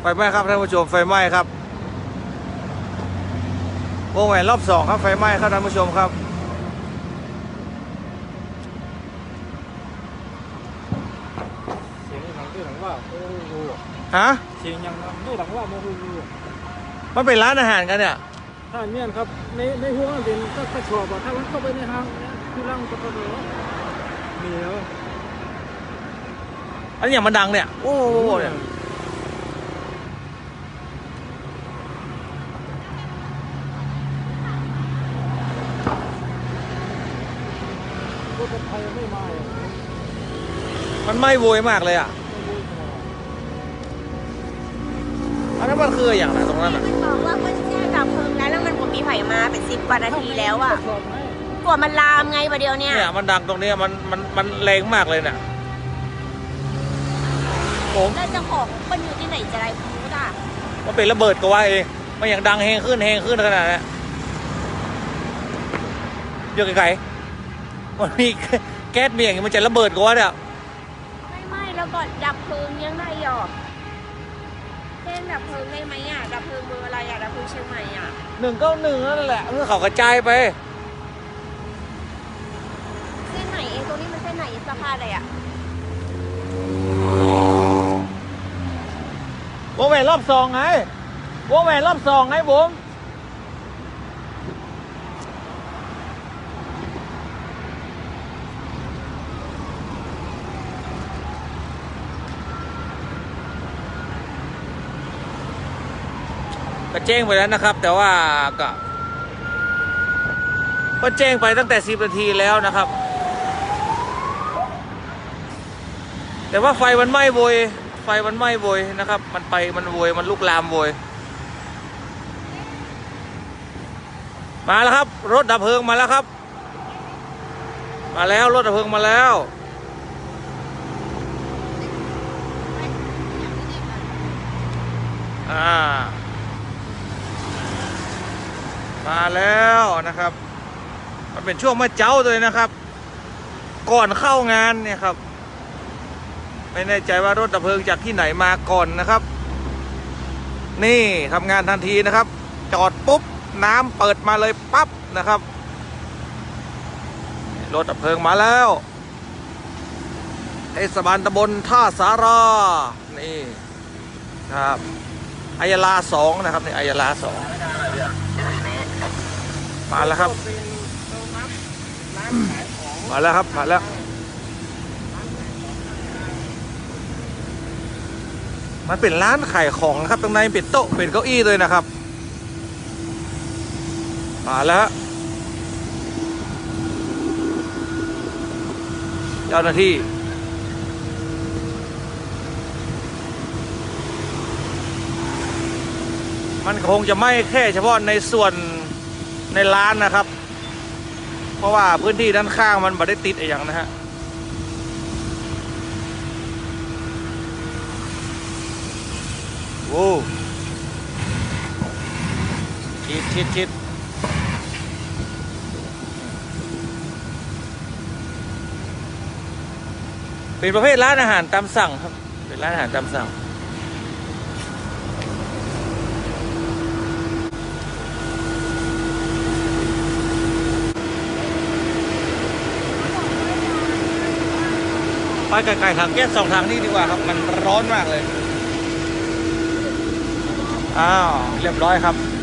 ไฟไหม้ครับท่านผู้ชมไฟไหม้ครับวงแหวนรอบสองครับไฟไหม้ครับท่านผู้ชมครับ เสียงหลังด้วยหลังว่าโอ้โหฮะเสียงยังด้วยหลังว่าโมโหมันเป็นร้านอาหารกันเนี่ยถ้าเมียนครับในในหัวมันเป็นก็กระชอบอะถ้ามันเข้าไปในห้าง เนี่ยคือร่างก็กระโดดเหนียวอันนี้อย่างมันดังเนี่ย โอ้โหเนี่ยรถไฟไม่มาอะมันไหม้โวยมากเลยอะ อันนั้นมันคืออย่างไรตรงนั้นอะ มันบอกว่ามันแค่ดับเพลิงแล้วแล้วมันผมมีไผ่มาเป็นสิบกว่านาทีแล้วอะชอบไหม กลัวมันลามไงประเดี๋ยวเนี้ยเนี่ยมันดังตรงเนี้ยมันมันมันแรงมากเลยเนี่ยผมแล้วเจ้าของมันอยู่ที่ไหนจะได้พูดอะมันเป็นระเบิดก็ว่าเองมันอย่างดังเฮงขึ้นเฮงขึ้นขนาดนี้นเยอะไกลๆมันมีแก๊สมีอย่างงี้มันจะระเบิดก็ว่าเนี่ยไม่ไม่แล้วก่อนดับเพลิงยังได้หรอเส้นดับเพลิงได้ไหมอะดับเพลิงเบอร์อะไรอะดับเพลิงเชียงใหม่อะหนึ่งเก้าหนึ่งนั่นแหละเมื่อเขากระจายไป เส้นไหนเองตรงนี้มัน เส้นไหนสะพาอะไรอะวงแหวนรอบสองไงวงแหวนรอบสองไงผมก็แจ้งไปแล้วนะครับ แต่ว่าก็ก็แจ้งไปตั้งแต่10นาทีแล้วนะครับ แต่ว่าไฟมันไหม้โวยไฟมันไหม้โวยนะครับ มันไปมันโวยมันลุกลามโวยมาแล้วครับ รถดับเพลิงมาแล้วครับ มาแล้วรถดับเพลิงมาแล้ว อ่า มาแล้วนะครับ มันเป็นช่วงมาเจ้าเลยนะครับ ก่อนเข้างานเนี่ยครับ ไม่แน่ใจว่ารถดับเพลิงจากที่ไหนมาก่อนนะครับ นี่ทำงานทันทีนะครับ จอดปุ๊บน้ำเปิดมาเลยปั๊บนะครับ รถดับเพลิงมาแล้วเทศบาลตำบลท่าสารา นี่ครับอายาลาสองนะครับนี่อายาลาสองมาแล้วครับ มาแล้วครับ มาแล้ว มันเป็นร้านขายของนะครับตรงในเป็นโต๊ะเป็นเก้าอี้เลยนะครับ มาแล้วเจ้าหน้าที่มันคงจะไม่แค่เฉพาะในส่วนในร้านนะครับ เพราะว่าพื้นที่ด้านข้างมันไม่ได้ติดอะไรอย่างนะฮะ โอ้ชิดชิดชิดเป็นประเภทร้านอาหารตามสั่งครับ เป็นร้านอาหารตามสั่ง ไปไกลๆทางแก๊สสองทางนี้ดีกว่าครับ มันร้อนมากเลย อ้าว เรียบร้อยครับ